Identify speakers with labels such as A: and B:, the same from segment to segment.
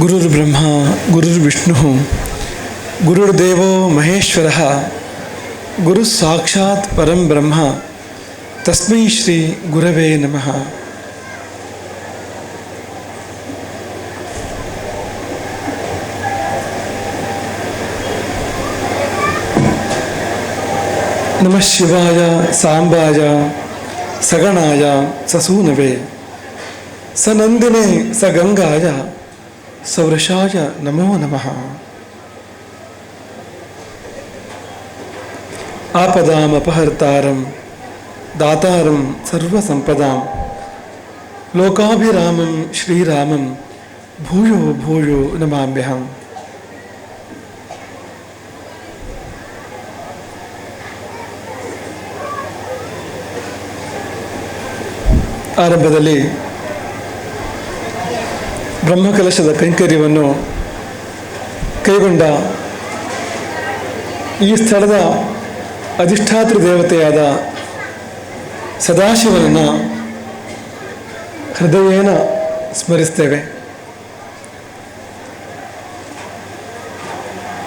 A: गुरुर्ब्रह्मा गुरुर्विष्णुः गुरुर्देवो महेश्वरः, गुरुः साक्षात् परं ब्रह्म, तस्मै श्री गुरवे नमः। नमः शिवाय, साम्बाय, सगणाय, ससूनवे सनन्दिने सगङ्गाय ಸೌರಶಾಯ ನಮೋ ನಮಃ. ಆಪದಾಮಪಹರ್ತಾರಂ ದಾತಾರಂ ಸರ್ವ ಸಂಪದಾಂ ಲೋಕಾಭಿರಾಮಂ ಶ್ರೀರಾಮಂ ಭೂಯೋ ಭೂಯೋ ನಮಾಮ್ಯಹಂ. ಆರಂಭದಲ್ಲಿ ಬ್ರಹ್ಮಕಲಶದ ಕೈಂಕರ್ಯವನ್ನು ಕೈಗೊಂಡ ಈ ಸ್ಥಳದ ಅಧಿಷ್ಠಾತೃ ದೇವತೆಯಾದ ಸದಾಶಿವನನ್ನು ಹೃದಯೇನ ಸ್ಮರಿಸ್ತೇವೆ.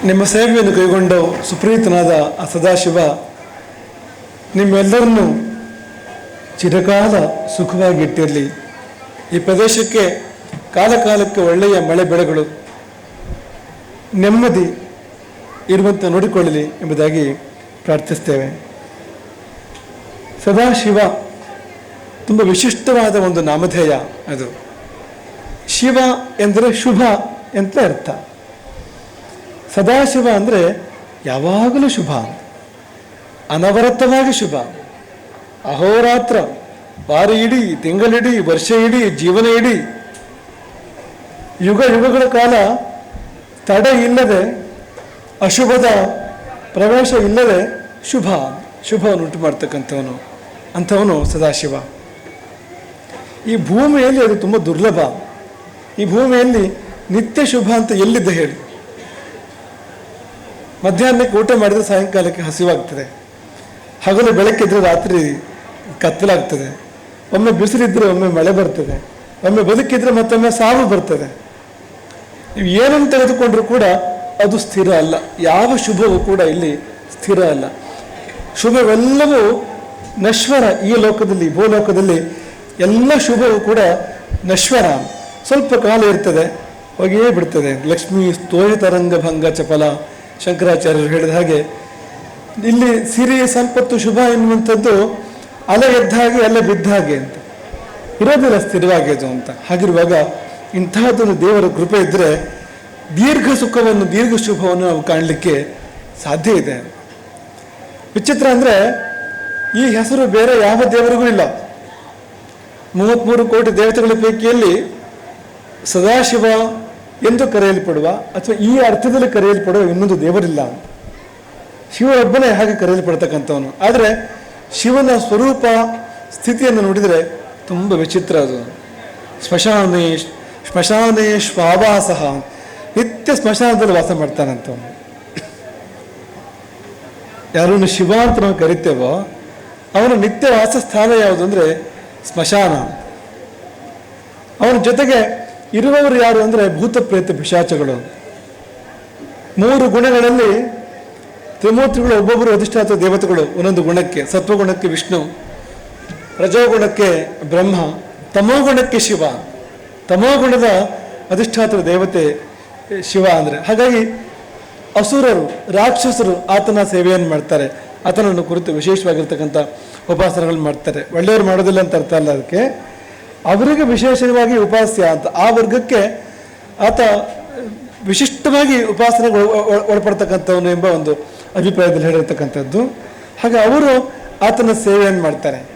A: ನಿಮ್ಮ ಸೇವೆಯನ್ನು ಕೈಗೊಂಡ ಸುಪ್ರೀತನಾದ ಆ ಸದಾಶಿವ ನಿಮ್ಮೆಲ್ಲರನ್ನು ಚಿರಕಾಲ ಸುಖವಾಗಿಟ್ಟಿರಲಿ. ಈ ಪ್ರದೇಶಕ್ಕೆ ಕಾಲ ಕಾಲಕ್ಕೆ ಒಳ್ಳೆಯ ಮಳೆ ಬೆಳೆಗಳು ನೆಮ್ಮದಿ ಇರುವಂತೆ ನೋಡಿಕೊಳ್ಳಲಿ ಎಂಬುದಾಗಿ ಪ್ರಾರ್ಥಿಸ್ತೇವೆ. ಸದಾಶಿವ ತುಂಬ ವಿಶಿಷ್ಟವಾದ ಒಂದು ನಾಮಧೇಯ ಅದು. ಶಿವ ಎಂದರೆ ಶುಭ ಅಂತ ಅರ್ಥ? ಸದಾಶಿವ ಅಂದರೆ ಯಾವಾಗಲೂ ಶುಭ. ಅನವರತವಾಗಿ ಶುಭ. ಅಹೋರಾತ್ರ, ವಾರ ಇಡೀ, ತಿಂಗಳಿಡೀ, ವರ್ಷ ಇಡೀ, ಜೀವನ ಇಡೀ ಯುಗ ಯುಗಗಳ ಕಾಲ ತಡೆ ಇಲ್ಲದೆ, ಅಶುಭದ ಪ್ರವೇಶ ಇಲ್ಲದೆ ಶುಭ, ಶುಭವನ್ನು ಉಂಟು ಮಾಡ್ತಕ್ಕಂಥವನು, ಅಂಥವನು ಸದಾಶಿವ. ಈ ಭೂಮಿಯಲ್ಲಿ ಅದು ತುಂಬ ದುರ್ಲಭ. ಈ ಭೂಮಿಯಲ್ಲಿ ನಿತ್ಯ ಶುಭ ಅಂತ ಎಲ್ಲಿದ್ದ ಹೇಳಿ. ಮಧ್ಯಾಹ್ನಕ್ಕೆ ಊಟ ಮಾಡಿದರೆ ಸಾಯಂಕಾಲಕ್ಕೆ ಹಸಿವಾಗ್ತದೆ. ಹಗಲು ಬೆಳಕಿದ್ರೆ ರಾತ್ರಿ ಕತ್ತಲಾಗ್ತದೆ. ಒಮ್ಮೆ ಬಿಸಿಲಿದ್ರೆ ಒಮ್ಮೆ ಮಳೆ ಬರ್ತದೆ. ಒಮ್ಮೆ ಬದುಕಿದ್ರೆ ಮತ್ತೊಮ್ಮೆ ಸಾವು ಬರ್ತದೆ. ನೀವು ಏನನ್ನು ತೆಗೆದುಕೊಂಡ್ರೂ ಕೂಡ ಅದು ಸ್ಥಿರ ಅಲ್ಲ. ಯಾವ ಶುಭವೂ ಕೂಡ ಇಲ್ಲಿ ಸ್ಥಿರ ಅಲ್ಲ. ಶುಭವೆಲ್ಲವೂ ನಶ್ವರ ಈ ಲೋಕದಲ್ಲಿ ಭೂಲೋಕದಲ್ಲಿ ಎಲ್ಲ ಶುಭವೂ ಕೂಡ ನಶ್ವರ. ಸ್ವಲ್ಪ ಕಾಲ ಇರ್ತದೆ, ಹೋಗಿಯೇ ಬಿಡ್ತದೆ. ಲಕ್ಷ್ಮೀ ತೋರಿತರಂಗ ಭಂಗ ಚಪಲ. ಶಂಕರಾಚಾರ್ಯರು ಹೇಳಿದ ಹಾಗೆ, ಇಲ್ಲಿ ಸಿರಿ ಸಂಪತ್ತು ಶುಭ ಎನ್ನುವಂಥದ್ದು ಅಲೆ ಎದ್ದ ಹಾಗೆ, ಅಲೆ ಬಿದ್ದ ಹಾಗೆ ಅಂತ. ಇರೋದಿಲ್ಲ ಸ್ಥಿರವಾಗಿ ಅದು ಅಂತ. ಹಾಗಿರುವಾಗ ಇಂತಹದ್ದೊಂದು ದೇವರ ಕೃಪೆ ಇದ್ದರೆ ದೀರ್ಘ ಸುಖವನ್ನು, ದೀರ್ಘ ಶುಭವನ್ನು ನಾವು ಕಾಣಲಿಕ್ಕೆ ಸಾಧ್ಯ ಇದೆ. ವಿಚಿತ್ರ ಅಂದರೆ ಈ ಹೆಸರು ಬೇರೆ ಯಾವ ದೇವರಿಗೂ ಇಲ್ಲ. ಮೂವತ್ತ್ಮೂರು ಕೋಟಿ ದೇವತೆಗಳ ಪೈಕಿಯಲ್ಲಿ ಸದಾಶಿವ ಎಂದು ಕರೆಯಲ್ಪಡುವ ಅಥವಾ ಈ ಅರ್ಥದಲ್ಲಿ ಕರೆಯಲ್ಪಡುವ ಇನ್ನೊಂದು ದೇವರಿಲ್ಲ. ಶಿವ ಒಬ್ಬನೇ ಹಾಗೆ ಕರೆಯಲ್ಪಡ್ತಕ್ಕಂಥವನು. ಆದರೆ ಶಿವನ ಸ್ವರೂಪ ಸ್ಥಿತಿಯನ್ನು ನೋಡಿದರೆ ತುಂಬ ವಿಚಿತ್ರ ಅದು. ಸ್ಮಶಾನೇ ಸ್ಮಶಾನೇ ಶ್ವಾವಾಸಃ ನಿತ್ಯ ಸ್ಮಶಾನದಲ್ಲಿ ವಾಸ ಮಾಡ್ತಾನಂತ ಯಾರನ್ನು ಶಿವ ಅಂತ ನಾವು ಕರಿತೇವೋ ಅವನ ನಿತ್ಯ ವಾಸಸ್ಥಾನ ಯಾವುದು ಅಂದರೆ ಸ್ಮಶಾನ. ಅವನ ಜೊತೆಗೆ ಇರುವವರು ಯಾರು ಅಂದರೆ ಭೂತ ಪ್ರೇತ ಪಿಶಾಚಗಳು ಮೂರು ಗುಣಗಳಲ್ಲಿ ತ್ರಿಮೂರ್ತಿಗಳು, ಒಬ್ಬೊಬ್ಬರು ಅಧಿಷ್ಠಾತ ದೇವತೆಗಳು, ಒಂದೊಂದು ಗುಣಕ್ಕೆ, ಸತ್ವಗುಣಕ್ಕೆ ವಿಷ್ಣು, ರಜೋಗುಣಕ್ಕೆ ಬ್ರಹ್ಮ, ತಮೋಗುಣಕ್ಕೆ ಶಿವ. ತಮೋಗುಣದ ಅಧಿಷ್ಠಾತರ ದೇವತೆ ಶಿವ ಅಂದರೆ. ಹಾಗಾಗಿ ಅಸುರರು, ರಾಕ್ಷಸರು ಆತನ ಸೇವೆಯನ್ನು ಮಾಡ್ತಾರೆ. ಆತನನ್ನು ಕುರಿತು ವಿಶೇಷವಾಗಿರ್ತಕ್ಕಂಥ ಉಪಾಸನೆಗಳು ಮಾಡ್ತಾರೆ. ಒಳ್ಳೆಯವರು ಮಾಡೋದಿಲ್ಲ ಅಂತ ಅರ್ಥ ಅಲ್ಲ ಅದಕ್ಕೆ. ಅವರಿಗೆ ವಿಶೇಷವಾಗಿ ಉಪಾಸ್ಯ ಅಂತ. ಆ ವರ್ಗಕ್ಕೆ ಆತ ವಿಶಿಷ್ಟವಾಗಿ ಒಳ- ಒಳಪಡ್ತಕ್ಕಂಥವನು ಎಂಬ ಒಂದು ಅಭಿಪ್ರಾಯದಲ್ಲಿ ಹೇಳಿರ್ತಕ್ಕಂಥದ್ದು. ಹಾಗೆ ಅವರು ಆತನ ಸೇವೆಯನ್ನು ಮಾಡ್ತಾರೆ.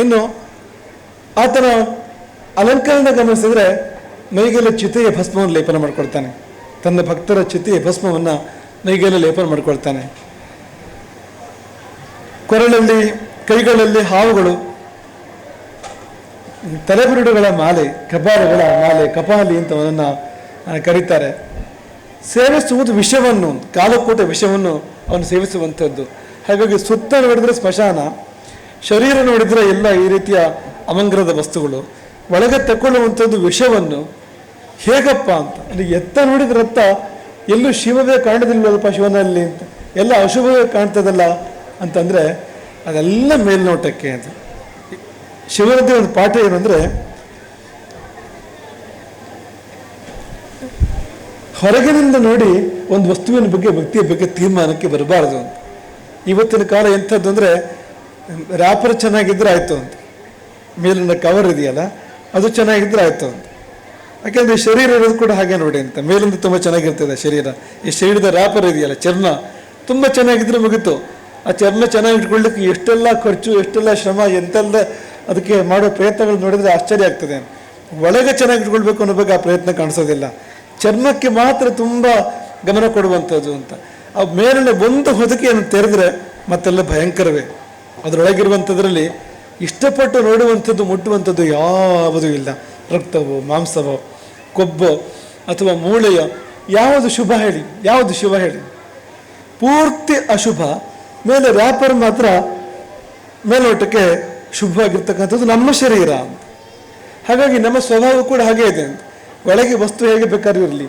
A: ಇನ್ನು ಆತನ ಅಲಂಕರಣ ಗಮನಿಸಿದ್ರೆ ಮೈಗೆಲ್ಲ ಚಿತೆಯ ಭಸ್ಮವನ್ನು ಲೇಪನ ಮಾಡ್ಕೊಳ್ತಾನೆ. ತನ್ನ ಭಕ್ತರ ಚಿತೆಯ ಭಸ್ಮವನ್ನು ಮೈಗೆಲ್ಲ ಲೇಪನ ಮಾಡ್ಕೊಳ್ತಾನೆ. ಕೊರಳಲ್ಲಿ, ಕೈಗಳಲ್ಲಿ ಹಾವುಗಳು, ತಲೆಬುರುಡುಗಳ ಮಾಲೆ ಕಬಾಲಗಳ ಮಾಲೆ, ಕಪಾಲಿ ಅಂತ ಅವನನ್ನು ಕರೀತಾರೆ. ಸೇವಿಸುವುದು ವಿಷವನ್ನು, ಕಾಲಕೂಟ ವಿಷವನ್ನು ಅವನು ಸೇವಿಸುವಂಥದ್ದು. ಹಾಗಾಗಿ ಸುತ್ತ ನೋಡಿದ್ರೆ ಸ್ಮಶಾನ, ಶರೀರ ನೋಡಿದರೆ ಎಲ್ಲ ಈ ರೀತಿಯ ಅಮಂಗ್ರದ ವಸ್ತುಗಳು. ಒಳಗೆ ತಗೊಳ್ಳುವಂಥದ್ದು ವಿಷವನ್ನು ಹೇಗಪ್ಪ ಅಂತ? ಅಲ್ಲಿ ಎತ್ತ ನೋಡಿದ ರಥ ಎಲ್ಲೂ ಶಿವವೇ ಕಾಣದಿಲ್ವಲ್ಲಪ್ಪ ಶಿವನಲ್ಲಿ ಅಂತ. ಎಲ್ಲ ಅಶುಭವೇ ಕಾಣ್ತದಲ್ಲ ಅಂತಂದರೆ, ಅದೆಲ್ಲ ಮೇಲ್ನೋಟಕ್ಕೆ ಅಂತ. ಶಿವನದ್ದೇ ಒಂದು ಪಾಠ ಏನಂದರೆ ಹೊರಗಿನಿಂದ ನೋಡಿ ಒಂದು ವಸ್ತುವಿನ ಬಗ್ಗೆ ವ್ಯಕ್ತಿಯ ಬಗ್ಗೆ ತೀರ್ಮಾನಕ್ಕೆ ಬರಬಾರದು ಅಂತ. ಇವತ್ತಿನ ಕಾಲ ಎಂಥದ್ದು ಅಂದರೆ ರ್ಯಾಪರ್ ಚೆನ್ನಾಗಿದ್ದರೆ ಆಯಿತು ಅಂತ. ಮೇಲಿನ ಕವರ್ ಇದೆಯಲ್ಲ ಅದು ಚೆನ್ನಾಗಿದ್ರೆ ಆಯಿತು ಅಂತ. ಯಾಕೆಂದರೆ ಶರೀರ ಇರೋದು ಕೂಡ ಹಾಗೆ ನೋಡಿ ಅಂತ. ಮೇಲಿಂದ ತುಂಬ ಚೆನ್ನಾಗಿರ್ತದೆ ಶರೀರ. ಈ ಶರೀರದ ರ್ಯಾಪರ್ ಇದೆಯಲ್ಲ, ಚರ್ಮ. ತುಂಬ ಚೆನ್ನಾಗಿದ್ರೆ ಮುಗಿತು. ಆ ಚರ್ಮ ಚೆನ್ನಾಗಿ ಇಟ್ಕೊಳ್ಳಿಕ್ಕೆ ಎಷ್ಟೆಲ್ಲ ಖರ್ಚು, ಎಷ್ಟೆಲ್ಲ ಶ್ರಮ, ಎಂತೆಲ್ಲ ಅದಕ್ಕೆ ಮಾಡೋ ಪ್ರಯತ್ನಗಳು ನೋಡಿದರೆ ಆಶ್ಚರ್ಯ ಆಗ್ತದೆ ಒಳಗೆ ಚೆನ್ನಾಗಿ ಇಟ್ಕೊಳ್ಬೇಕು ಅನ್ನೋ ಬಗ್ಗೆ ಆ ಪ್ರಯತ್ನ ಕಾಣಿಸೋದಿಲ್ಲ. ಚರ್ಮಕ್ಕೆ ಮಾತ್ರ ತುಂಬ ಗಮನ ಕೊಡುವಂಥದ್ದು ಅಂತ. ಆ ಮೇಲಿನ ಒಂದು ಹೊದಿಕೆಯನ್ನು ತೆರೆದ್ರೆ ಮತ್ತೆಲ್ಲ ಭಯಂಕರವೇ. ಅದರೊಳಗಿರುವಂಥದ್ರಲ್ಲಿ ಇಷ್ಟಪಟ್ಟು ನೋಡುವಂಥದ್ದು, ಮುಟ್ಟುವಂಥದ್ದು ಯಾವುದೂ ಇಲ್ಲ. ರಕ್ತವೋ, ಮಾಂಸವೋ, ಕೊಬ್ಬೋ ಅಥವಾ ಮೂಳೆಯೋ, ಯಾವುದು ಶುಭ ಹೇಳಿ, ಯಾವುದು ಶುಭ ಹೇಳಿ? ಪೂರ್ತಿ ಅಶುಭ. ಮೇಲೆ ವ್ಯಾಪಾರ ಮಾತ್ರ ಮೇಲೋಟಕ್ಕೆ ಶುಭವಾಗಿರ್ತಕ್ಕಂಥದ್ದು ನಮ್ಮ ಶರೀರ. ಹಾಗಾಗಿ ನಮ್ಮ ಸ್ವಭಾವ ಕೂಡ ಹಾಗೆ ಇದೆ. ಒಳಗೆ ವಸ್ತು ಹೇಗೆ ಬೇಕಾದ್ರೂ ಇರಲಿ.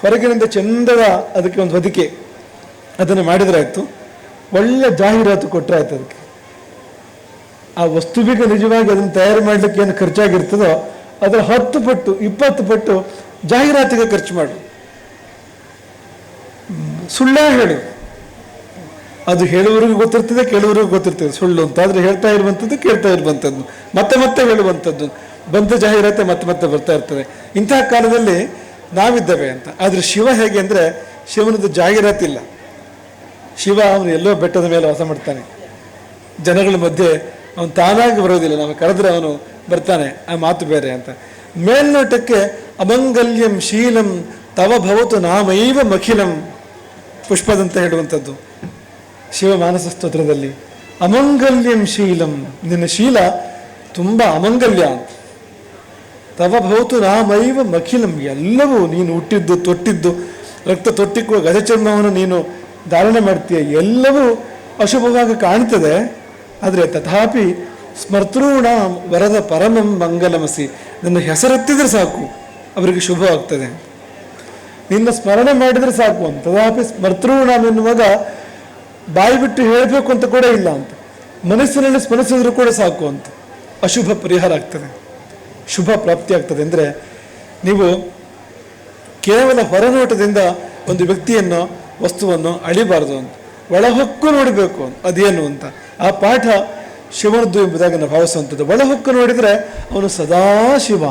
A: ಹೊರಗಿನಿಂದ ಚಂದದ ಅದಕ್ಕೆ ಒಂದು ಹೊದಿಕೆ. ಅದನ್ನು ಮಾಡಿದ್ರಾಯ್ತು ಒಳ್ಳೆ ಜಾಹೀರಾತು ಕೊಟ್ಟರೆ ಆಯ್ತು ಅದಕ್ಕೆ. ಆ ವಸ್ತುವಿಗೆ ನಿಜವಾಗಿ ಅದನ್ನು ತಯಾರು ಮಾಡಲಿಕ್ಕೆ ಏನು ಖರ್ಚಾಗಿರ್ತದೋ ಅದರ ಹತ್ತು ಪಟ್ಟು, ಇಪ್ಪತ್ತು ಪಟ್ಟು ಜಾಹೀರಾತಿಗೆ ಖರ್ಚು ಮಾಡು. ಸುಳ್ಳ ಹೇಳು. ಅದು ಹೇಳುವವರಿಗೂ ಗೊತ್ತಿರ್ತದೆ, ಕೇಳುವವರಿಗೂ ಗೊತ್ತಿರ್ತದೆ. ಸುಳ್ಳು ಅಂತ. ಆದರೆ ಹೇಳ್ತಾ ಇರುವಂಥದ್ದು ಕೇಳ್ತಾ ಇರುವಂಥದ್ದು. ಮತ್ತೆ ಮತ್ತೆ ಹೇಳುವಂಥದ್ದು. ಬಂದ ಜಾಹೀರಾತೆ ಮತ್ತೆ ಮತ್ತೆ ಬರ್ತಾ ಇರ್ತದೆ. ಇಂತಹ ಕಾಲದಲ್ಲಿ ನಾವಿದ್ದೇವೆ ಅಂತ. ಆದರೆ ಶಿವ ಹೇಗೆ ಅಂದರೆ ಶಿವನದ್ದು ಜಾಹೀರಾತಿಲ್ಲ ಶಿವ ಅವನು ಎಲ್ಲೋ ಬೆಟ್ಟದ ಮೇಲೆ ವಾಸ ಮಾಡ್ತಾನೆ. ಜನಗಳ ಮಧ್ಯೆ ಅವನು ತಾನಾಗಿ ಬರೋದಿಲ್ಲ, ನಾವು ಕರೆದ್ರೆ ಅವನು ಬರ್ತಾನೆ, ಆ ಮಾತು ಬೇರೆ ಅಂತ. ಮೇಲ್ನೋಟಕ್ಕೆ ಅಮಂಗಲ್ಯಂ ಶೀಲಂ ತವ ಭವತು ನಾಮೈವ ಮಖಿಲಂ ಪುಷ್ಪದಂತ ಹೇಳುವಂಥದ್ದು. ಶಿವ ಮಾನಸ ಸ್ತೋತ್ರದಲ್ಲಿ ಅಮಂಗಲ್ಯಂ ಶೀಲಂ, ನಿನ್ನ ಶೀಲ ತುಂಬ ಅಮಂಗಲ್ಯ ತವ ಭವತು ನಾಮೈವ ಮಖಿಲಂ, ಎಲ್ಲವೂ ನೀನು ಹುಟ್ಟಿದ್ದು, ತೊಟ್ಟಿದ್ದು, ರಕ್ತ ತೊಟ್ಟಿಕ್ಕುವ ಗಜಚರ್ಮವನ್ನು ನೀನು ಧಾರಣೆ ಮಾಡ್ತೀಯ, ಎಲ್ಲವೂ ಅಶುಭವಾಗಿ ಕಾಣ್ತದೆ. ಆದರೆ ತಥಾಪಿ ಸ್ಮರ್ತೃಣ ವರದ ಪರಮಂ ಮಂಗಲಮಸಿ. ನನ್ನ ಹೆಸರೆತ್ತಿದ್ರೆ ಸಾಕು, ಅವರಿಗೆ ಶುಭವಾಗ್ತದೆ ನಿನ್ನ ಸ್ಮರಣೆ ಮಾಡಿದರೆ ಸಾಕು ಅಂತ. ತಥಾಪಿ ಸ್ಮರ್ತೃಣ ಎನ್ನುವಾಗ ಬಾಯಿ ಬಿಟ್ಟು ಹೇಳಬೇಕು ಅಂತ ಕೂಡ ಇಲ್ಲ ಅಂತ. ಮನಸ್ಸಿನಲ್ಲಿ ಸ್ಮರಿಸಿದ್ರು ಕೂಡ ಸಾಕು ಅಂತ. ಅಶುಭ ಪರಿಹಾರ ಆಗ್ತದೆ. ಶುಭ ಪ್ರಾಪ್ತಿ ಆಗ್ತದೆ. ಅಂದರೆ ನೀವು ಕೇವಲ ಹೊರನೋಟದಿಂದ ಒಂದು ವ್ಯಕ್ತಿಯನ್ನು, ವಸ್ತುವನ್ನು ಅಳಿಬಾರದು ಅಂತ. ಒಳಹೊಕ್ಕು ನೋಡಬೇಕು ಅದೇನು ಅಂತ. ಆ ಪಾಠ ಶಿವನದ್ದು ಎಂಬುದಾಗಿ ನಾವು ಭಾವಿಸುವಂಥದ್ದು. ಒಳಹೊಕ್ಕು ನೋಡಿದರೆ ಅವನು ಸದಾ ಶಿವ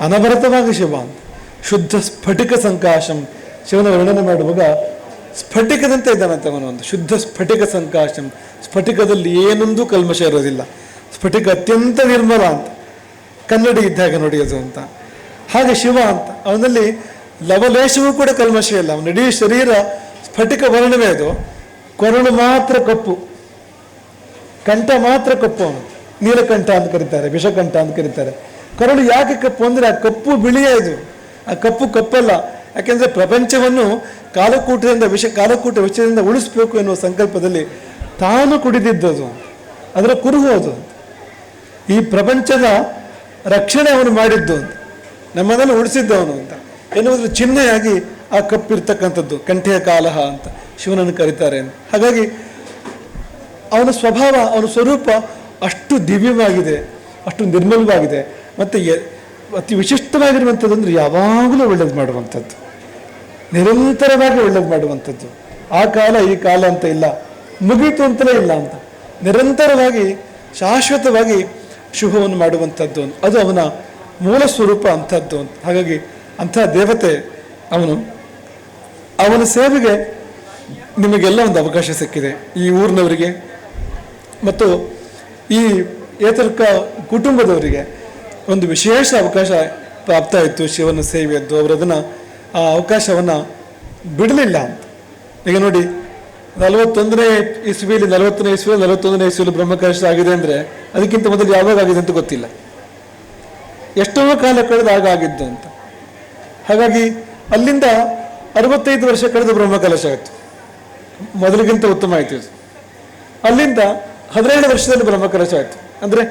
A: ಅನವರತವಾಗಿ ಶಿವ ಶುದ್ಧ ಸ್ಫಟಿಕ ಸಂಕಾಶಂ. ಶಿವನ ವರ್ಣನೆ ಮಾಡುವಾಗ ಸ್ಫಟಿಕದಂತೆ ಇದ್ದಾನಂತೆ ಅವನು ಒಂದು. ಶುದ್ಧ ಸ್ಫಟಿಕ ಸಂಕಾಶಂ. ಸ್ಫಟಿಕದಲ್ಲಿ ಏನೊಂದು ಕಲ್ಮಶ ಇರೋದಿಲ್ಲ. ಸ್ಫಟಿಕ ಅತ್ಯಂತ ನಿರ್ಮಲ ಅಂತ. ಕನ್ನಡಿ ಇದ್ದಾಗ ನೋಡಿ ಅದು ಅಂತ. ಹಾಗೆ ಶಿವ ಅಂತ. ಅವನಲ್ಲಿ ಲವಲೇಶವೂ ಕೂಡ ಕಲ್ಮಶ ಇಲ್ಲ. ಅವನ ಇಡೀ ಶರೀರ ಸ್ಫಟಿಕ ವರ್ಣವೇ ಅದು. ಕೊರಳು ಮಾತ್ರ ಕಪ್ಪು. ಕಂಠ ಮಾತ್ರ ಕಪ್ಪು ಅವನು. ನೀಲಕಂಠ ಅಂತ ಕರೀತಾರೆ, ವಿಷಕಂಠ ಅಂತ ಕರೀತಾರೆ. ಕರುಳು ಯಾಕೆ ಕಪ್ಪು ಅಂದರೆ ಆ ಕಪ್ಪು ಬಿಳಿಯ ಇದು. ಆ ಕಪ್ಪು ಕಪ್ಪಲ್ಲ. ಯಾಕೆಂದರೆ ಪ್ರಪಂಚವನ್ನು ಕಾಲಕೂಟದಿಂದ ವಿಷ, ಕಾಲಕೂಟ ವಿಷಯದಿಂದ ಉಳಿಸ್ಬೇಕು ಎನ್ನುವ ಸಂಕಲ್ಪದಲ್ಲಿ ತಾನು ಕುಡಿದಿದ್ದದು ಅದರ ಕುರುಹೋದು ಈ ಪ್ರಪಂಚದ ರಕ್ಷಣೆ ಅವನು ಮಾಡಿದ್ದು ಅಂತ. ನಮ್ಮದನ್ನು ಉಳಿಸಿದ್ದವನು ಅಂತ. ಎನ್ನುವುದರ ಚಿಹ್ನೆಯಾಗಿ ಆ ಕಪ್ಪಿರ್ತಕ್ಕಂಥದ್ದು, ಕಂಠೆಯ ಕಾಲಹ ಅಂತ ಶಿವನನ್ನು ಕರೀತಾರೆ ಹಾಗಾಗಿ ಅವನ ಸ್ವಭಾವ, ಅವನ ಸ್ವರೂಪ ಅಷ್ಟು ದಿವ್ಯವಾಗಿದೆ, ಅಷ್ಟು ನಿರ್ಮಲವಾಗಿದೆ. ಮತ್ತು ಅತಿ ವಿಶಿಷ್ಟವಾಗಿರುವಂಥದ್ದು ಅಂದರೆ ಯಾವಾಗಲೂ ಒಳ್ಳೇದು ಮಾಡುವಂಥದ್ದು. ನಿರಂತರವಾಗಿ ಒಳ್ಳೇದು ಮಾಡುವಂಥದ್ದು. ಆ ಕಾಲ, ಈ ಕಾಲ ಅಂತ ಇಲ್ಲ. ಮುಗೀತು ಅಂತಲೇ ಇಲ್ಲ ಅಂತ. ನಿರಂತರವಾಗಿ, ಶಾಶ್ವತವಾಗಿ ಶುಭವನ್ನು ಮಾಡುವಂಥದ್ದು. ಅದು ಅವನ ಮೂಲ ಸ್ವರೂಪ ಅಂಥದ್ದು ಅಂತ. ಹಾಗಾಗಿ ಅಂಥ ದೇವತೆ ಅವನು. ಅವನ ಸೇವೆಗೆ ನಿಮಗೆಲ್ಲ ಒಂದು ಅವಕಾಶ ಸಿಕ್ಕಿದೆ. ಈ ಊರಿನವರಿಗೆ ಮತ್ತು ಈ ಏತರ್ಕ ಕುಟುಂಬದವರಿಗೆ ಒಂದು ವಿಶೇಷ ಅವಕಾಶ ಪ್ರಾಪ್ತ ಆಯಿತು ಶಿವನ ಸೇವೆಯದ್ದು. ಅವರು ಅದನ್ನು ಆ ಅವಕಾಶವನ್ನು ಬಿಡಲಿಲ್ಲ ಅಂತ. ಈಗ ನೋಡಿ, ನಲವತ್ತೊಂದನೇ ಇಸ್ವಿಯಲ್ಲಿ ನಲವತ್ತನೇ ಇಸ್ವಿ ನಲವತ್ತೊಂದನೇ ಇಸ್ವಿಯಲ್ಲಿ ಬ್ರಹ್ಮಕಲಶ ಆಗಿದೆ ಅಂದರೆ ಅದಕ್ಕಿಂತ ಮೊದಲು ಯಾವಾಗ ಆಗಿದೆ ಅಂತ ಗೊತ್ತಿಲ್ಲ. ಎಷ್ಟೋ ಕಾಲ ಕಳೆದು ಆಗ ಆಗಿದ್ದು ಅಂತ. ಹಾಗಾಗಿ ಅಲ್ಲಿಂದ ಅರವತ್ತೈದು ವರ್ಷ ಕಳೆದು ಬ್ರಹ್ಮಕಲಶ ಆಯಿತು. ಮೊದಲಿಗಿಂತ ಉತ್ತಮ ಆಯಿತು ಅಲ್ಲಿಂದ ಹದಿನೇಳು ವರ್ಷದಲ್ಲಿ ಬ್ರಹ್ಮಕಲಶ ಆಯಿತು. ಅಂದರೆ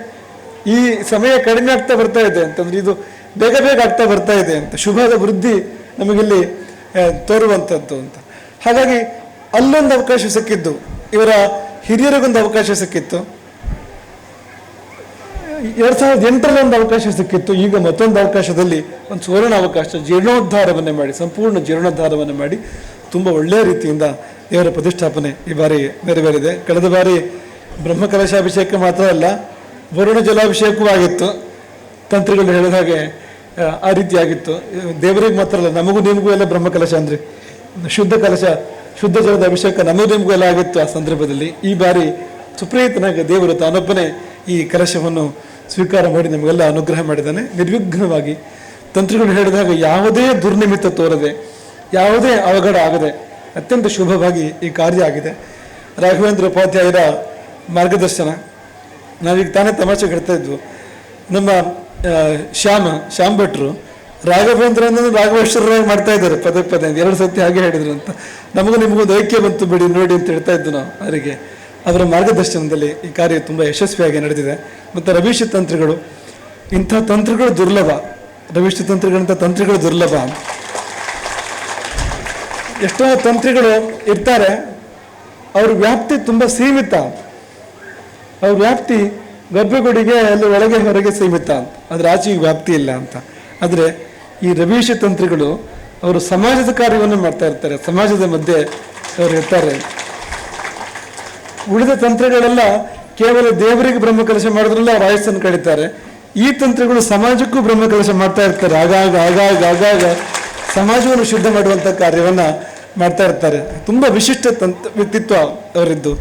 A: ಈ ಸಮಯ ಕಡಿಮೆ ಆಗ್ತಾ ಬರ್ತಾ ಇದೆ ಅಂತಂದ್ರೆ ಇದು ಬೇಗ ಬೇಗ ಆಗ್ತಾ ಬರ್ತಾ ಇದೆ ಅಂತ. ಶುಭದ ವೃದ್ಧಿ ನಮಗಿಲ್ಲಿ ತೋರುವಂಥದ್ದು ಅಂತ. ಹಾಗಾಗಿ ಅಲ್ಲೊಂದು ಅವಕಾಶ ಸಿಕ್ಕಿದ್ದು, ಇವರ ಹಿರಿಯರಿಗೊಂದು ಅವಕಾಶ ಸಿಕ್ಕಿತ್ತು. ಎರಡ್ ಸಾವಿರದ ಎಂಟರಲ್ಲಿ ಒಂದು ಅವಕಾಶ ಸಿಕ್ಕಿತ್ತು, ಈಗ ಮತ್ತೊಂದು ಅವಕಾಶದಲ್ಲಿ ಒಂದು ಸುವರ್ಣ ಅವಕಾಶ, ಜೀರ್ಣೋದ್ಧಾರವನ್ನೇ ಮಾಡಿ, ಸಂಪೂರ್ಣ ಜೀರ್ಣೋದ್ಧಾರವನ್ನು ಮಾಡಿ, ತುಂಬ ಒಳ್ಳೆಯ ರೀತಿಯಿಂದ ದೇವರ ಪ್ರತಿಷ್ಠಾಪನೆ ಈ ಬಾರಿ ನೆರವೇರಿದೆ. ಕಳೆದ ಬಾರಿ ಬ್ರಹ್ಮಕಲಶಾಭಿಷೇಕ ಮಾತ್ರ ಅಲ್ಲ ವರುಣ ಜಲಾಭಿಷೇಕವೂ ಆಗಿತ್ತು ತಂತ್ರಿಗಳು ಹೇಳಿದ ಹಾಗೆ ಆ, ರೀತಿ ಆಗಿತ್ತು ದೇವರಿಗೆ ಮಾತ್ರ ಅಲ್ಲ ನಮಗೂ ನಿಮಗೂ ಎಲ್ಲ ಬ್ರಹ್ಮಕಲಶ ಅಂದರೆ ಶುದ್ಧ ಕಲಶ ಶುದ್ಧ ಜಲದ ಅಭಿಷೇಕ ನಮಗೂ ನಿಮಗೂ ಎಲ್ಲ ಆಗಿತ್ತು ಆ ಸಂದರ್ಭದಲ್ಲಿ. ಈ ಬಾರಿ ಸುಪ್ರೀತನಾಗ ದೇವರು ತಾನೊಬ್ಬನೇ ಈ ಕಲಶವನ್ನು ಸ್ವೀಕಾರ ಮಾಡಿ ನಮಗೆಲ್ಲ ಅನುಗ್ರಹ ಮಾಡಿದ್ದಾನೆ. ನಿರ್ವಿಘ್ನವಾಗಿ ತಂತ್ರಿಗಳು ಹೇಳಿದಾಗ ಯಾವುದೇ ದುರ್ನಿಮಿತ್ತ ತೋರದೆ ಯಾವುದೇ ಅವಘಡ ಆಗದೆ ಅತ್ಯಂತ ಶುಭವಾಗಿ ಈ ಕಾರ್ಯ ಆಗಿದೆ. ರಾಘವೇಂದ್ರ ಉಪಾಧ್ಯಾಯರ ಮಾರ್ಗದರ್ಶನ. ನಾವೀಗ ತಾನೇ ತಮಾಷೆ ಇದ್ವು. ನಮ್ಮ ಶ್ಯಾಮ ಶ್ಯಾಮ್ ಭಟ್ರು ರಾಘವೇಂದ್ರ ಅನ್ನೋದು ರಾಘವೇಶ್ವರರಾಗಿ ಮಾಡ್ತಾ ಇದ್ದಾರೆ ಪದೇ ಪದೇ. ಎರಡು ಸತಿ ಹಾಗೆ ಹೇಳಿದ್ರು ಅಂತ. ನಮಗೂ ನಿಮಗೊಂದು ಐಕ್ಯ ಬಂತು ಬಿಡಿ, ನೋಡಿ ಅಂತ ಹೇಳ್ತಾ ಇದ್ದು ನಾವು ಅವರಿಗೆ. ಅವರ ಮಾರ್ಗದರ್ಶನದಲ್ಲಿ ಈ ಕಾರ್ಯ ತುಂಬ ಯಶಸ್ವಿಯಾಗಿ ನಡೆದಿದೆ. ಮತ್ತು ರವೀಶ ತಂತ್ರಿಗಳು, ಇಂಥ ತಂತ್ರಗಳು ದುರ್ಲಭ. ರವೀಶ ತಂತ್ರಗಳಂಥ ತಂತ್ರಗಳು ದುರ್ಲಭ. ಎಷ್ಟೋ ತಂತ್ರಿಗಳು ಇರ್ತಾರೆ. ಅವ್ರ ವ್ಯಾಪ್ತಿ ತುಂಬ ಸೀಮಿತ. ಅವ್ರ ವ್ಯಾಪ್ತಿ ಗರ್ಭಗುಡಿಗೆ ಅಲ್ಲಿ ಒಳಗೆ ಹೊರಗೆ ಸೀಮಿತ ಅಂತ. ಅದ್ರ ಆಚೆಗೆ ವ್ಯಾಪ್ತಿ ಇಲ್ಲ ಅಂತ. ಆದರೆ ಈ ರವೀಶ ತಂತ್ರಿಗಳು ಅವರು ಸಮಾಜದ ಕಾರ್ಯವನ್ನು ಮಾಡ್ತಾ ಇರ್ತಾರೆ. ಸಮಾಜದ ಮಧ್ಯೆ ಅವರು ಇರ್ತಾರೆ. ಉಳಿದ ತಂತ್ರಗಳೆಲ್ಲ ಕೇವಲ ದೇವರಿಗೆ ಬ್ರಹ್ಮಕಲಶ ಮಾಡಿದ್ರಲ್ಲ ಅವ್ರ ಆಯಸ್ಸನ್ನು ಕಳೀತಾರೆ. ಈ ತಂತ್ರಗಳು ಸಮಾಜಕ್ಕೂ ಬ್ರಹ್ಮಕಲಶ ಮಾಡ್ತಾ ಇರ್ತಾರೆ. ಆಗಾಗ ಆಗಾಗ ಆಗಾಗ ಸಮಾಜವನ್ನು ಶುದ್ಧ ಮಾಡುವಂಥ ಕಾರ್ಯವನ್ನ ಮಾಡ್ತಾ ಇರ್ತಾರೆ. ತುಂಬ ವಿಶಿಷ್ಟ ತಂತ್ರ ವ್ಯಕ್ತಿತ್ವ ಅವರಿದ್ದು.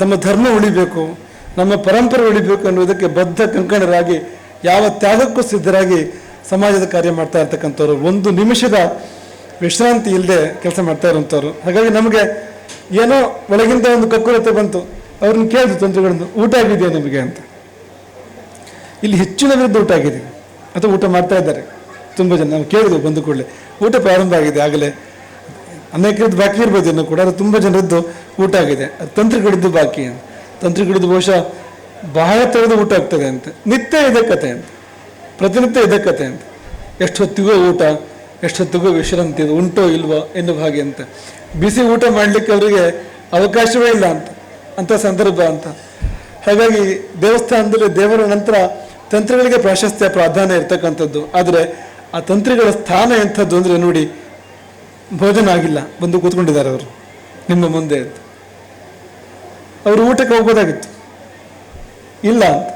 A: ನಮ್ಮ ಧರ್ಮ ಉಳಿಬೇಕು. ನಮ್ಮ ಪರಂಪರೆ ಉಳಿಬೇಕು ಅನ್ನೋದಕ್ಕೆ ಬದ್ಧ ಕಂಕಣರಾಗಿ ಯಾವ ತ್ಯಾಗಕ್ಕೂ ಸಿದ್ಧರಾಗಿ ಸಮಾಜದ ಕಾರ್ಯ ಮಾಡ್ತಾ ಇರ್ತಕ್ಕಂಥವ್ರು. ಒಂದು ನಿಮಿಷದ ವಿಶ್ರಾಂತಿ ಇಲ್ಲದೆ ಕೆಲಸ ಮಾಡ್ತಾ ಇರುವಂಥವ್ರು. ಹಾಗಾಗಿ ನಮಗೆ ಏನೋ ಒಳಗಿಂದ ಒಂದು ಕಕ್ಕುರತೆ ಬಂತು. ಅವ್ರನ್ನ ಕೇಳಿದ್ರು ತಂತ್ರಗಳನ್ನು ಊಟ ಆಗಿದೆಯಾ ನಿಮಗೆ ಅಂತ. ಇಲ್ಲಿ ಹೆಚ್ಚಿನ ವಿರುದ್ಧ ಊಟ ಆಗಿದೆ. ಅಥವಾ ಊಟ ಮಾಡ್ತಾ ಇದ್ದಾರೆ. ತುಂಬ ಜನ, ನಾವು ಕೇಳಿದ್ವು ಬಂದು ಕೂಡಲೇ. ಊಟ ಪ್ರಾರಂಭ ಆಗಿದೆ ಆಗಲೇ. ಅನೇಕರದ್ದು ಬಾಕಿ ಇರ್ಬೋದು ಇನ್ನೂ ಕೂಡ, ಅದು ತುಂಬ ಜನರದ್ದು ಊಟ ಆಗಿದೆ. ತಂತ್ರಿಗಳಿದ್ದು ಬಾಕಿ ಅಂತ. ತಂತ್ರಿಗಳಿದ್ದು ಬಹುಶಃ ಬಹಳ ಥರದ ಊಟ ಆಗ್ತದೆ ಅಂತೆ. ನಿತ್ಯ ಇದೇ ಕತೆ ಅಂತ. ಪ್ರತಿನಿತ್ಯ ಇದೇ ಕತೆ ಅಂತ. ಎಷ್ಟೊತ್ತಿಗೋ ಊಟ ಎಷ್ಟೊತ್ತಿಗೋ ವಿಶ್ರಾಂತಿ ಇದು ಉಂಟೋ ಇಲ್ವೋ ಎನ್ನುವ ಹಾಗೆ ಅಂತ. ಬಿಸಿ ಊಟ ಮಾಡಲಿಕ್ಕೆ ಅವರಿಗೆ ಅವಕಾಶವೇ ಇಲ್ಲ ಅಂತ ಅಂತ ಸಂದರ್ಭ ಅಂತ. ಹಾಗಾಗಿ ದೇವಸ್ಥಾನದಲ್ಲಿ ದೇವರ ನಂತರ ತಂತ್ರಗಳಿಗೆ ಪ್ರಾಶಸ್ತ್ಯ ಪ್ರಾಧಾನ್ಯ ಇರ್ತಕ್ಕಂಥದ್ದು. ಆದರೆ ಆ ತಂತ್ರಿಗಳ ಸ್ಥಾನ ಎಂಥದ್ದು ಅಂದರೆ ನೋಡಿ ಭೋಜನ ಆಗಿಲ್ಲ. ಬಂದು ಕೂತ್ಕೊಂಡಿದ್ದಾರೆ ಅವರು. ನಿಮ್ಮ ಮುಂದೆ ಅವರು ಊಟಕ್ಕೆ ಹೋಗ್ಬೋದಾಗಿತ್ತು. ಇಲ್ಲ ಅಂತ.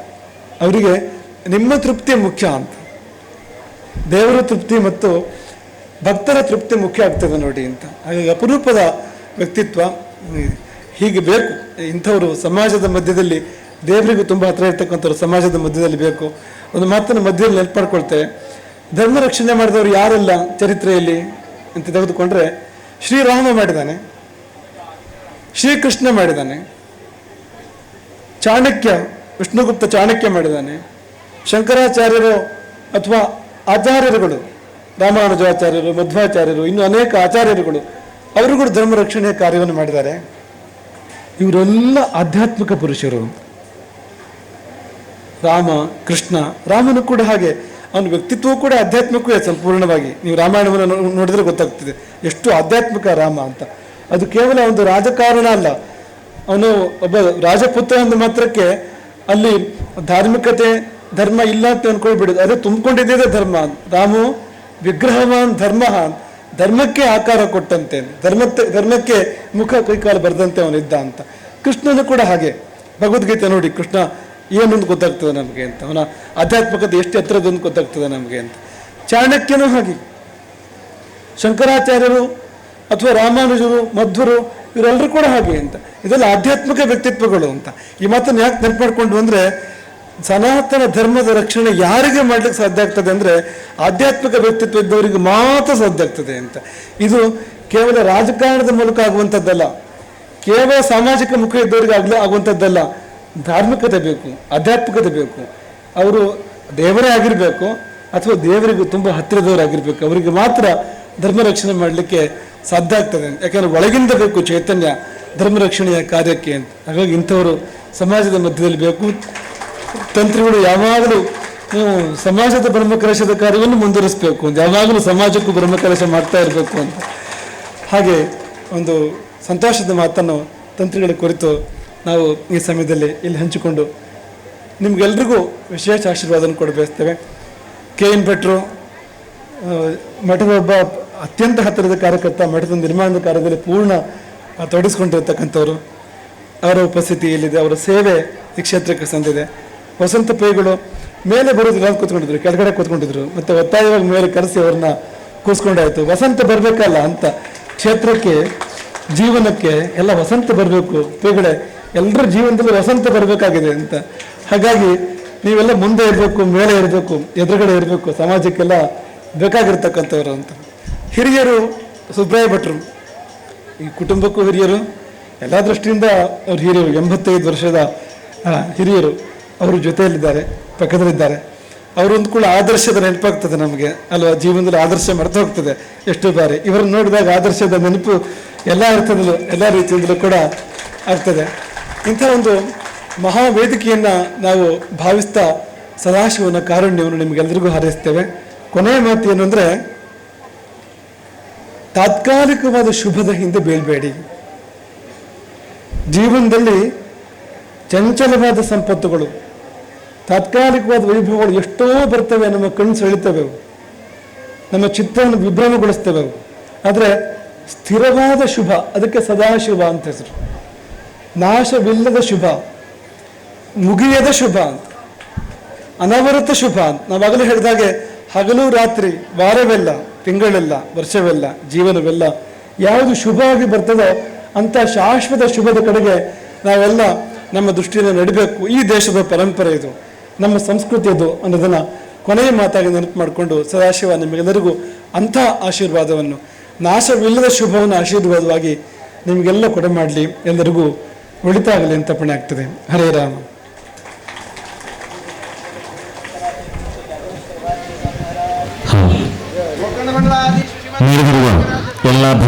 A: ಅವರಿಗೆ ನಿಮ್ಮ ತೃಪ್ತಿ ಮುಖ್ಯ ಅಂತ. ದೇವರ ತೃಪ್ತಿ ಮತ್ತು ಭಕ್ತರ ತೃಪ್ತಿ ಮುಖ್ಯ ಆಗ್ತದೆ ನೋಡಿ ಅಂತ. ಹಾಗಾಗಿ ಅಪರೂಪದ ವ್ಯಕ್ತಿತ್ವ ಹೀಗೆ ಬೇಕು. ಇಂಥವರು ಸಮಾಜದ ಮಧ್ಯದಲ್ಲಿ ದೇವರಿಗೂ ತುಂಬ ಹತ್ರ ಇರ್ತಕ್ಕಂಥವ್ರು ಸಮಾಜದ ಮಧ್ಯದಲ್ಲಿ ಬೇಕು. ಒಂದು ಮಾತನ್ನು ಮಧ್ಯದಲ್ಲಿ ನೆನಪು ಮಾಡ್ಕೊಳ್ತೇವೆ ಧರ್ಮ ರಕ್ಷಣೆ ಮಾಡಿದವರು ಯಾರೆಲ್ಲ ಚರಿತ್ರೆಯಲ್ಲಿ ಅಂತ ತೆಗೆದುಕೊಂಡ್ರೆ ಶ್ರೀರಾಮ ಮಾಡಿದ್ದಾನೆ. ಶ್ರೀಕೃಷ್ಣ ಮಾಡಿದ್ದಾನೆ. ಚಾಣಕ್ಯ, ವಿಷ್ಣುಗುಪ್ತ ಚಾಣಕ್ಯ ಮಾಡಿದ್ದಾನೆ. ಶಂಕರಾಚಾರ್ಯರು ಅಥವಾ ಆಚಾರ್ಯರುಗಳು, ರಾಮಾನುಜಾಚಾರ್ಯರು, ಮಧ್ವಾಚಾರ್ಯರು, ಇನ್ನು ಅನೇಕ ಆಚಾರ್ಯರುಗಳು ಅವರುಗಳು ಧರ್ಮ ರಕ್ಷಣೆಯ ಕಾರ್ಯವನ್ನು ಮಾಡಿದ್ದಾರೆ. ಇವರೆಲ್ಲ ಆಧ್ಯಾತ್ಮಿಕ ಪುರುಷರು. ರಾಮ, ಕೃಷ್ಣ, ರಾಮನು ಕೂಡ ಹಾಗೆ. ಅವನ ವ್ಯಕ್ತಿತ್ವ ಕೂಡ ಆಧ್ಯಾತ್ಮಿಕವೇ ಸಂಪೂರ್ಣವಾಗಿ. ನೀವು ರಾಮಾಯಣವನ್ನು ನೋಡಿದ್ರೆ ಗೊತ್ತಾಗ್ತದೆ. ಎಷ್ಟು ಆಧ್ಯಾತ್ಮಿಕ ರಾಮ ಅಂತ. ಅದು ಕೇವಲ ಒಂದು ರಾಜಕಾರಣ ಅಲ್ಲ. ಅವನು ಒಬ್ಬ ರಾಜಪುತ್ರ ಅಂದ ಮಾತ್ರಕ್ಕೆ ಅಲ್ಲಿ ಧಾರ್ಮಿಕತೆ, ಧರ್ಮ ಇಲ್ಲ ಅಂತ ಅನ್ಕೊಳ್ಬಿಡುದು. ಅದೇ ತುಂಬಿಕೊಂಡಿದ್ದೇ ಧರ್ಮ. ರಾಮು ವಿಗ್ರಹವಾನ್ ಧರ್ಮ ಧರ್ಮಕ್ಕೆ ಆಕಾರ ಕೊಟ್ಟಂತೆ. ಧರ್ಮಕ್ಕೆ ಧರ್ಮಕ್ಕೆ ಮುಖ ಕೈಕಾಲು ಬರೆದಂತೆ ಅವನಿದ್ದ ಅಂತ. ಕೃಷ್ಣನು ಕೂಡ ಹಾಗೆ. ಭಗವದ್ಗೀತೆ ನೋಡಿ, ಕೃಷ್ಣ ಏನೊಂದು ಗೊತ್ತಾಗ್ತದೆ ನಮಗೆ ಅಂತ. ಅವನ ಆಧ್ಯಾತ್ಮಿಕತೆ ಎಷ್ಟು ಎತ್ತರದೊಂದು ಗೊತ್ತಾಗ್ತದೆ ನಮಗೆ ಅಂತ. ಚಾಣಕ್ಯನೂ ಹಾಗೆ. ಶಂಕರಾಚಾರ್ಯರು ಅಥವಾ ರಾಮಾನುಜರು, ಮಧ್ವರು ಇವರೆಲ್ಲರೂ ಕೂಡ ಹಾಗೆ ಅಂತ. ಇದೆಲ್ಲ ಆಧ್ಯಾತ್ಮಿಕ ವ್ಯಕ್ತಿತ್ವಗಳು ಅಂತ. ಈ ಮಾತನ್ನು ಯಾಕೆ ನೆನಪು ಮಾಡ್ಕೊಂಡು ಅಂದ್ರೆ ಸನಾತನ ಧರ್ಮದ ರಕ್ಷಣೆ ಯಾರಿಗೆ ಮಾಡ್ಲಿಕ್ಕೆ ಸಾಧ್ಯ ಆಗ್ತದೆ ಅಂದ್ರೆ, ಆಧ್ಯಾತ್ಮಿಕ ವ್ಯಕ್ತಿತ್ವ ಇದ್ದವರಿಗೆ ಮಾತ್ರ ಸಾಧ್ಯ ಆಗ್ತದೆ ಅಂತ. ಇದು ಕೇವಲ ರಾಜಕಾರಣದ ಮೂಲಕ ಆಗುವಂಥದ್ದಲ್ಲ. ಕೇವಲ ಸಾಮಾಜಿಕ ಮುಖ ಇದ್ದವರಿಗೆ ಆಗ್ಲ ಆಗುವಂಥದ್ದಲ್ಲ. ಧಾರ್ಮಿಕತೆ ಬೇಕು, ಆಧ್ಯಾತ್ಮಿಕತೆ ಬೇಕು. ಅವರು ದೇವರೇ ಆಗಿರಬೇಕು, ಅಥವಾ ದೇವರಿಗೂ ತುಂಬ ಹತ್ತಿರದವರಾಗಿರ್ಬೇಕು. ಅವರಿಗೆ ಮಾತ್ರ ಧರ್ಮ ರಕ್ಷಣೆ ಮಾಡಲಿಕ್ಕೆ ಸಾಧ್ಯ ಆಗ್ತದೆ. ಯಾಕಂದರೆ ಒಳಗಿಂದ ಬೇಕು ಚೈತನ್ಯ, ಧರ್ಮ ರಕ್ಷಣೆಯ ಕಾರ್ಯಕ್ಕೆ ಅಂತ. ಹಾಗಾಗಿ ಇಂಥವರು ಸಮಾಜದ ಮಧ್ಯದಲ್ಲಿ ಬೇಕು. ತಂತ್ರಿಗಳು ಯಾವಾಗಲೂ ನೀವು ಸಮಾಜದ ಬ್ರಹ್ಮಕಲಶದ ಕಾರ್ಯವನ್ನು ಮುಂದುವರಿಸಬೇಕು ಅಂತ. ಯಾವಾಗಲೂ ಸಮಾಜಕ್ಕೂ ಬ್ರಹ್ಮಕಲಶ ಮಾಡ್ತಾ ಇರಬೇಕು ಅಂತ. ಹಾಗೆ ಒಂದು ಸಂತೋಷದ ಮಾತನ್ನು ತಂತ್ರಿಗಳ ಕುರಿತು ನಾವು ಈ ಸಮಯದಲ್ಲಿ ಇಲ್ಲಿ ಹಂಚಿಕೊಂಡು ನಿಮಗೆಲ್ರಿಗೂ ವಿಶೇಷ ಆಶೀರ್ವಾದವನ್ನು ಕೊಡಬಯಸ್ತೇವೆ ಕೆ ಎನ್ ಭಟ್ರು ಮಠದ ಒಬ್ಬ ಅತ್ಯಂತ ಹತ್ತಿರದ ಕಾರ್ಯಕರ್ತ, ಮಠದ ನಿರ್ಮಾಣದ ಕಾರ್ಯದಲ್ಲಿ ಪೂರ್ಣ ತೊಡಗಿಸ್ಕೊಂಡಿರ್ತಕ್ಕಂಥವ್ರು. ಅವರ ಉಪಸ್ಥಿತಿ ಇಲ್ಲಿದೆ, ಅವರ ಸೇವೆ ಈ ಕ್ಷೇತ್ರಕ್ಕೆ ಸಂದಿದೆ. ವಸಂತ ಪೈಗಳು ಮೇಲೆ ಬರೋದಿಲ್ಲ ಅಂತ ಕೂತ್ಕೊಂಡಿದ್ರು, ಕೆಳಗಡೆ ಕೂತ್ಕೊಂಡಿದ್ರು, ಮತ್ತೆ ಒತ್ತಾಯವಾಗಿ ಮೇಲೆ ಕರೆಸಿ ಅವ್ರನ್ನ ಕೂರಿಸ್ಕೊಂಡಾಯ್ತು ವಸಂತ ಬರಬೇಕಲ್ಲ ಅಂತ ಕ್ಷೇತ್ರಕ್ಕೆ, ಜೀವನಕ್ಕೆ ಎಲ್ಲ ವಸಂತ ಬರಬೇಕು. ಪೈಗಳೆ, ಎಲ್ಲರ ಜೀವನದಲ್ಲಿ ವಸಂತ ಬರಬೇಕಾಗಿದೆ ಅಂತ. ಹಾಗಾಗಿ ನೀವೆಲ್ಲ ಮುಂದೆ ಇರಬೇಕು, ಮೇಲೆ ಇರಬೇಕು, ಎದುರುಗಡೆ ಇರಬೇಕು, ಸಮಾಜಕ್ಕೆಲ್ಲ ಬೇಕಾಗಿರ್ತಕ್ಕಂಥವ್ರು ಅಂತ. ಹಿರಿಯರು ಸುಬ್ರಾಯ ಭಟ್ರು ಈ ಕುಟುಂಬಕ್ಕೂ ಹಿರಿಯರು, ಎಲ್ಲ ದೃಷ್ಟಿಯಿಂದ ಅವರು ಹಿರಿಯರು, ಎಂಬತ್ತೈದು ವರ್ಷದ ಹಿರಿಯರು, ಅವರು ಜೊತೆಯಲ್ಲಿದ್ದಾರೆ, ಪಕ್ಕದಲ್ಲಿದ್ದಾರೆ. ಅವರು ಒಂದು ಕೂಡ ಆದರ್ಶದ ನೆನಪಾಗ್ತದೆ ನಮಗೆ, ಅಲ್ವಾ? ಜೀವನದಲ್ಲಿ ಆದರ್ಶ ಮರೆತು ಹೋಗ್ತದೆ ಎಷ್ಟು ಬಾರಿ. ಇವರನ್ನು ನೋಡಿದಾಗ ಆದರ್ಶದ ನೆನಪು ಎಲ್ಲ ಅರ್ಥದಲ್ಲೂ, ಎಲ್ಲ ರೀತಿಯಿಂದಲೂ ಕೂಡ ಆಗ್ತದೆ. ಇಂಥ ಒಂದು ಮಹಾ ವೇದಿಕೆಯನ್ನು ನಾವು ಭಾವಿಸ್ತಾ ಸದಾಶಿವನ ಕಾರುಣ್ಯವನ್ನು ನಿಮಗೆಲ್ಲರಿಗೂ ಹಾರೈಸ್ತೇವೆ. ಕೊನೆಯ ಮಾತು ಏನು ಅಂದರೆ ತಾತ್ಕಾಲಿಕವಾದ ಶುಭದ ಹಿಂದೆ ಬೀಳ್ಬೇಡಿ. ಜೀವನದಲ್ಲಿ ಚಂಚಲವಾದ ಸಂಪತ್ತುಗಳು, ತಾತ್ಕಾಲಿಕವಾದ ವೈಭವಗಳು ಎಷ್ಟೋ ಬರ್ತವೆ ನಮ್ಮ ಕಣ್ಣು ಸೆಳಿತವೆ ನಮ್ಮ ಚಿತ್ತವನ್ನು ವಿಭ್ರಮಗೊಳಿಸ್ತವೆ ಆದರೆ ಸ್ಥಿರವಾದ ಶುಭ, ಅದಕ್ಕೆ ಸದಾಶಿವ ಅಂತ ಹೆಸರು. ನಾಶವಿಲ್ಲದ ಶುಭ, ಮುಗಿಯದ ಶುಭ ಅಂತ. ಅನವರತ ಶುಭ ಅಂತ. ನಾವಾಗಲೇ ಹೇಳಿದಾಗೆ ಹಗಲು ರಾತ್ರಿ, ವಾರವೆಲ್ಲ. ತಿಂಗಳೆಲ್ಲ, ವರ್ಷವೆಲ್ಲ, ಜೀವನವೆಲ್ಲ ಯಾವುದು ಶುಭವಾಗಿ ಬರ್ತದೋ ಅಂಥ ಶಾಶ್ವತ ಶುಭದ ಕಡೆಗೆ ನಾವೆಲ್ಲ ನಮ್ಮ ದೃಷ್ಟಿಯನ್ನು ನಡಿಬೇಕು. ಈ ದೇಶದ ಪರಂಪರೆ ಇದು, ನಮ್ಮ ಸಂಸ್ಕೃತಿ ಇದು ಅನ್ನೋದನ್ನು ಕೊನೆಯ ಮಾತಾಗಿ ನೆನಪು ಮಾಡಿಕೊಂಡು ಸದಾಶಿವ ನಿಮಗೆಲ್ಲರಿಗೂ ಅಂಥ ಆಶೀರ್ವಾದವನ್ನು, ನಾಶವಿಲ್ಲದ ಶುಭವನ್ನು ಆಶೀರ್ವಾದವಾಗಿ ನಿಮಗೆಲ್ಲ ಕೊಡೆ ಮಾಡಲಿ. ಎಲ್ಲರಿಗೂ ಒಳಿತಾಗಲಿ ಅಂತ ಪಣೆ ಆಗ್ತದೆ. ಹರೇ ರಾಮ. 네, 내리기로는